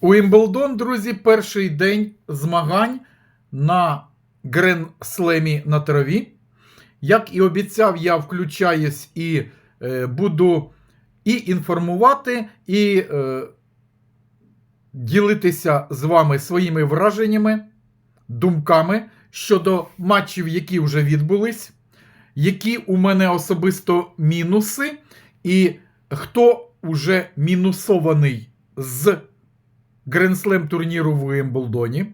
У Імблдон, друзі, перший день змагань на Грен-слемі на траві. Як і обіцяв, я включаюсь і е, буду і інформувати, і е, ділитися з вами своїми враженнями, думками щодо матчів, які вже відбулись, які у мене особисто мінуси, і хто уже мінусований з Гренслем турніру в Уімблдоні.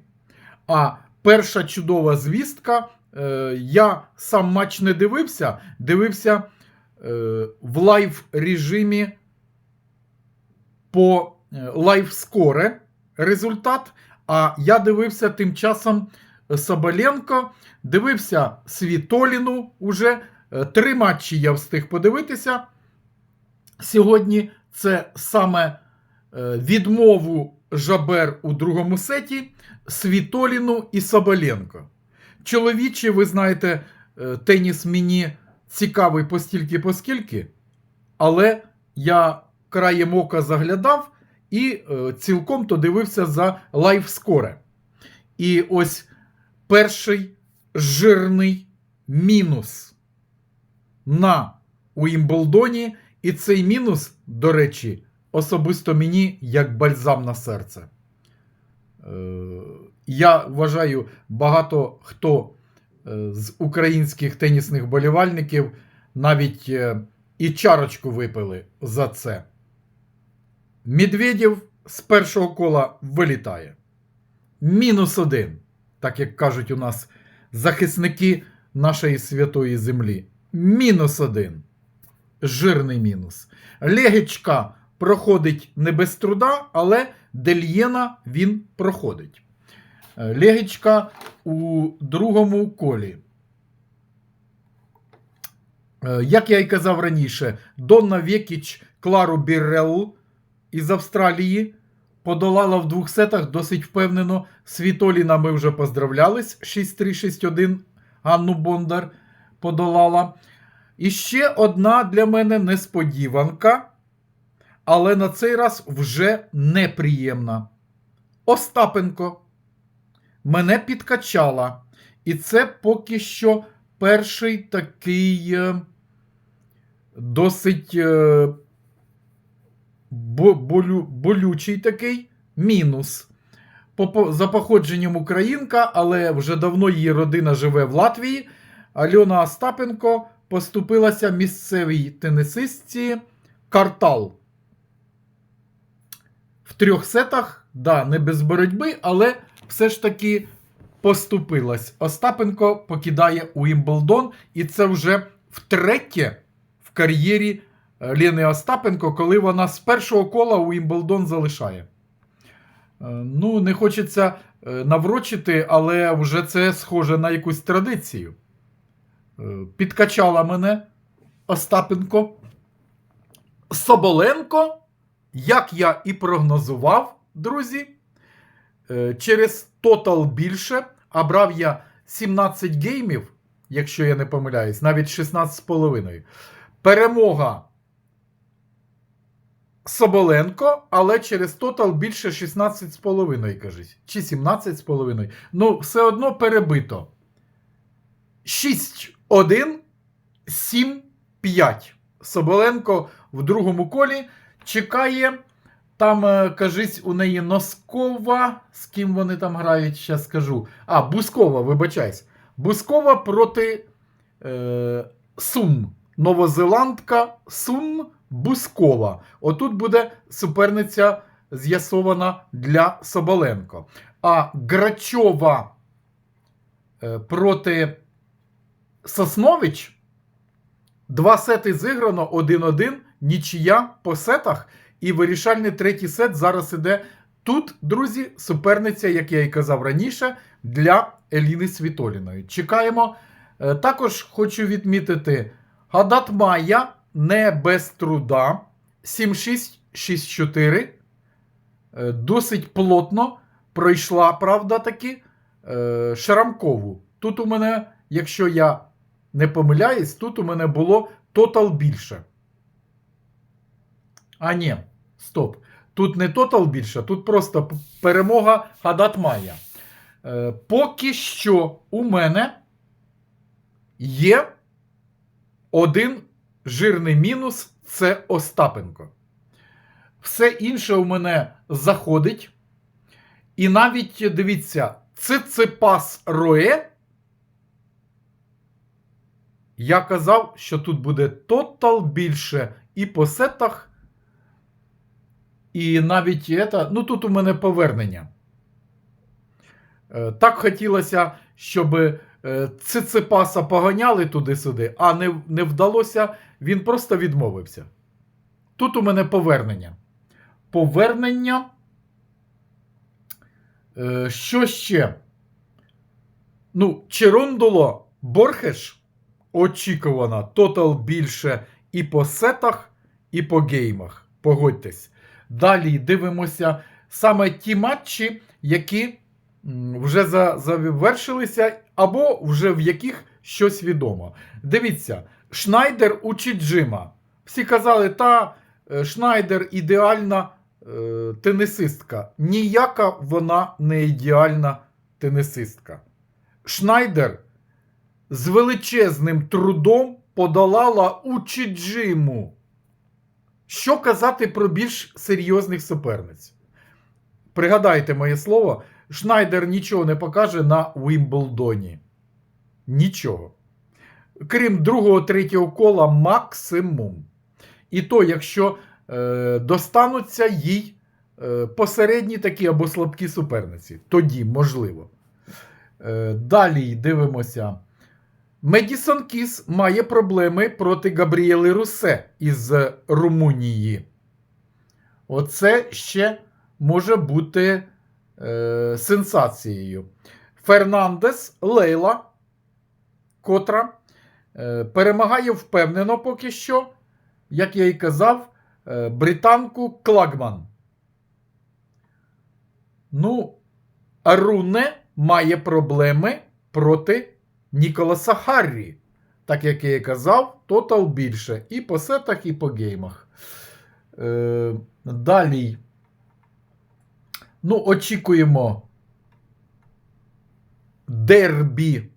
А перша чудова звістка. е, Я сам матч не дивився, дивився е, в лайв режимі по е, лайв-скоре результат. А я дивився тим часом Соболенко, дивився Світоліну уже. Три матчі я встиг подивитися. Сьогодні це саме відмову Жабер у другому сеті, Світоліну і Соболенко. Чоловічі, ви знаєте, е, теніс мені цікавий постільки поскільки, але я краєм ока заглядав і е, цілком то дивився за лайфскоре. І ось перший жирний мінус на Уімблдоні. І цей мінус, до речі, особисто мені як бальзам на серце. Е, Я вважаю, багато хто е, з українських тенісних болівальників навіть е, і чарочку випили за це. Медведєв з першого кола вилітає. Мінус один, так як кажуть у нас захисники нашої святої землі. Мінус один. Жирний мінус. Легічка проходить не без труда, але Дельєна він проходить. Е, Легічка у другому колі. Е, Як я і казав раніше, Донна Векіч Клару Біррелл із Австралії подолала в двох сетах досить впевнено. Світоліна ми вже поздравлялись. 6-3-6-1 Анну Бондар подолала. І ще одна для мене несподіванка, але на цей раз вже неприємна. Остапенко мене підкачала. І це поки що перший такий е, досить е, бо- болю, болючий такий мінус. По- за походженням українка, але вже давно її родина живе в Латвії. Альона Остапенко поступилася місцевій тенісистці Картал. Трьох сетах, да, не без боротьби, але все ж таки поступилась. Остапенко покидає Уімблдон, і це вже втретє в кар'єрі е, Лени Остапенко, коли вона з першого кола Уімблдон залишає. Е, Ну, не хочеться е, наврочити, але вже це схоже на якусь традицію. Підкачала мене Остапенко. Соболенко, як я і прогнозував, друзі, е, через тотал більше, а брав я 17 геймів, якщо я не помиляюсь, навіть 16,5. Перемога Соболенко, але через тотал більше 16,5, кажуть. Чи 17,5. Ну, все одно перебито. 6-1, 7-5. Соболенко в другому колі чекає. Там, е, кажись, у неї Носкова. З ким вони там грають, зараз скажу. А, Бускова, вибачайсь. Бускова проти е, Сун. Новозеландка Сун Бускова. Отут буде суперниця з'ясована для Соболенко. А Грачова е, проти Соснович. Два сети зіграно 1-1, нічия по сетах. І вирішальний третій сет зараз іде тут, друзі, суперниця, як я і казав раніше, для Еліни Світоліної. Чекаємо. Е, Також хочу відмітити, Гадат Майя не без труда. 7-6, 6-4. Е, Досить плотно пройшла, правда, таки, е, Шрамкову. Тут у мене, якщо я не помиляюсь, тут у мене було тотал більше. А ні, стоп. Тут не тотал більше, тут просто перемога Хадат Е, поки що у мене є один жирний мінус це Остапенко. Все інше у мене заходить. І навіть дивіться, Циципас Роє. Я казав, що тут буде тотал більше і по сетах, і навіть это, ну тут у мене повернення. Е, Так хотілося, щоб е, Циципаса поганяли туди-сюди, а не, не вдалося, він просто відмовився. Тут у мене повернення. Повернення. Е, Що ще? Ну, Черондоло Борхеш очікувано тотал більше і по сетах, і по геймах. Погодьтесь. Далі дивимося саме ті матчі, які вже завершилися, або вже в яких щось відомо. Дивіться, Шнайдер учить Джима. Всі казали, та е, Шнайдер ідеальна е, тенісистка. Ніяка вона не ідеальна тенісистка. Шнайдер з величезним трудом подолала Учіджиму. Що казати про більш серйозних суперниць? Пригадайте моє слово, Шнайдер нічого не покаже на Уімблдоні. Нічого. Крім другого, третього кола, максимум. І то, якщо е, достануться їй е, посередні такі або слабкі суперниці, тоді можливо. Е, далі дивимося. Медісон Кіс має проблеми проти Габріели Русе із Румунії. Оце ще може бути е, сенсацією. Фернандес Лейла, котра е, перемагає впевнено поки що, як я і казав, е, британку Клагман. Ну, Руне має проблеми проти Ніколаса Харрі. Так як я і казав, тотал більше. І по сетах, і по геймах. Е, далі. Ну, очікуємо дербі.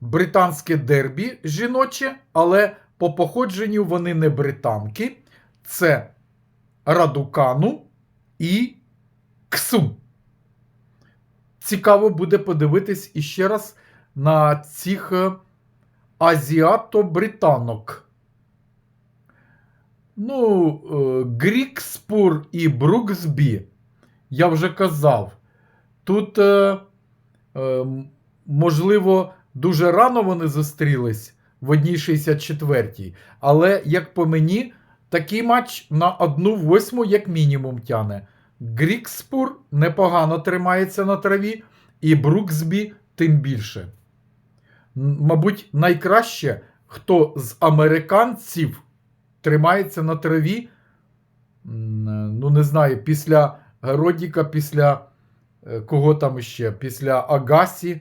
Британське дербі жіноче, але по походженню вони не британки. Це Радукану і Ксу. Цікаво буде подивитись іще раз на цих е, азіато-британок. Ну, е, Грікспур і Бруксбі, я вже казав, тут, е, можливо, дуже рано вони зустрілись в одній 64-й, але, як по мені, такий матч на одну восьму, як мінімум, тяне. Грікспур непогано тримається на траві, і Бруксбі тим більше. Мабуть, найкраще, хто з американців тримається на траві, ну не знаю, після Родіка, після е, кого там ще, після Агасі.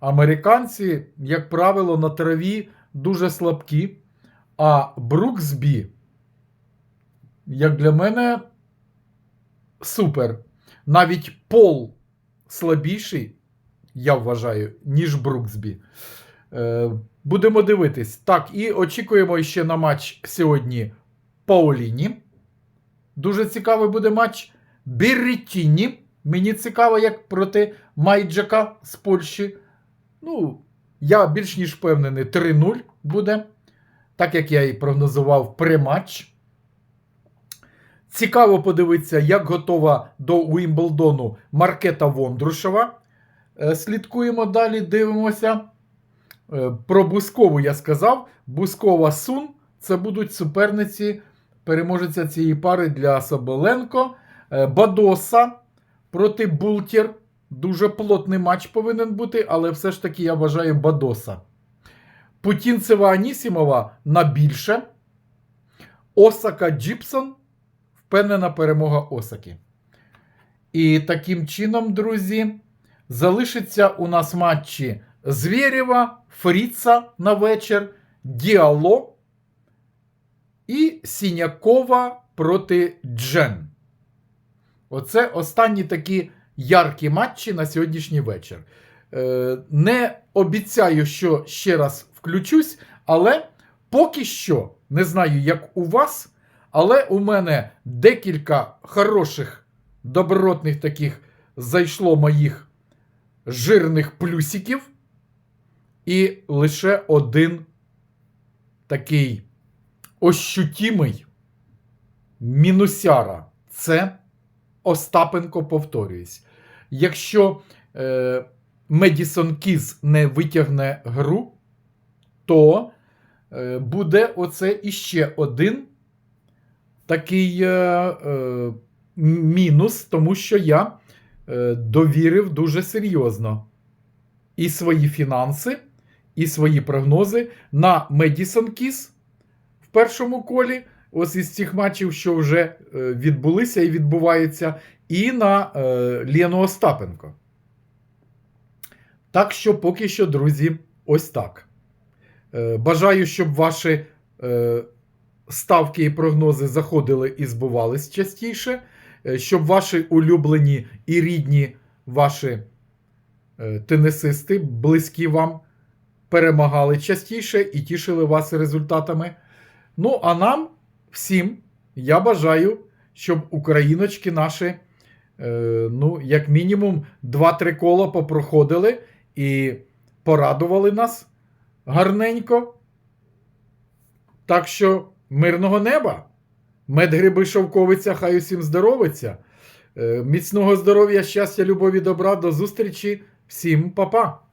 Американці, як правило, на траві дуже слабкі, а Бруксбі, як для мене, супер. Навіть Пол слабіший, я вважаю, ніж Бруксбі. Е, будемо дивитись. Так, і очікуємо ще на матч сьогодні Пауліні. Дуже цікавий буде матч. Біррітіні. Мені цікаво, як проти Майджака з Польщі. Ну, я більш ніж впевнений, 3-0 буде. Так як я і прогнозував прематч. Цікаво подивитися, як готова до Уімблдону Маркета Вондрушева. Е, Слідкуємо далі, дивимося. Е, Про Бускову я сказав. Бускова Сун це будуть суперниці, переможеця цієї пари для Соболенко. Е, Бадоса проти Бултір. Дуже плотний матч повинен бути, але все ж таки я вважаю Бадоса. Путінцева Анісімова на більше. Осака Джіпсон. Впевнена перемога Осаки. І таким чином, друзі, залишиться у нас матчі Звєрєва, Фріца на вечір, Діало і Сінякова проти Джен. Оце останні такі яркі матчі на сьогоднішній вечір. Е, не обіцяю, що ще раз включусь, але поки що не знаю, як у вас, але у мене декілька хороших, добротних таких зайшло моїх жирних плюсиків, і лише один такий ощутімий мінусяра. Це Остапенко, повторююсь. Якщо е, Медісон Кіз не витягне гру, то е, буде оце іще один такий е, е, мінус, тому що я довірив дуже серйозно і свої фінанси, і свої прогнози на Медісон Кіз в першому колі. Ось із цих матчів, що вже е, відбулися і відбуваються, і на е, Лену Остапенко. Так що поки що, друзі, ось так. Е, бажаю, щоб ваші е, ставки і прогнози заходили і збувались частіше, е, щоб ваші улюблені і рідні ваші е, тенісисти, близькі вам, перемагали частіше і тішили вас результатами. Ну, а нам всім я бажаю, щоб україночки наші, е, ну, як мінімум, 2-3 кола попроходили і порадували нас гарненько. Так що мирного неба, медгриби шовковиця, хай усім здоровиться. Е, Міцного здоров'я, щастя, любові, добра, до зустрічі, всім па-па!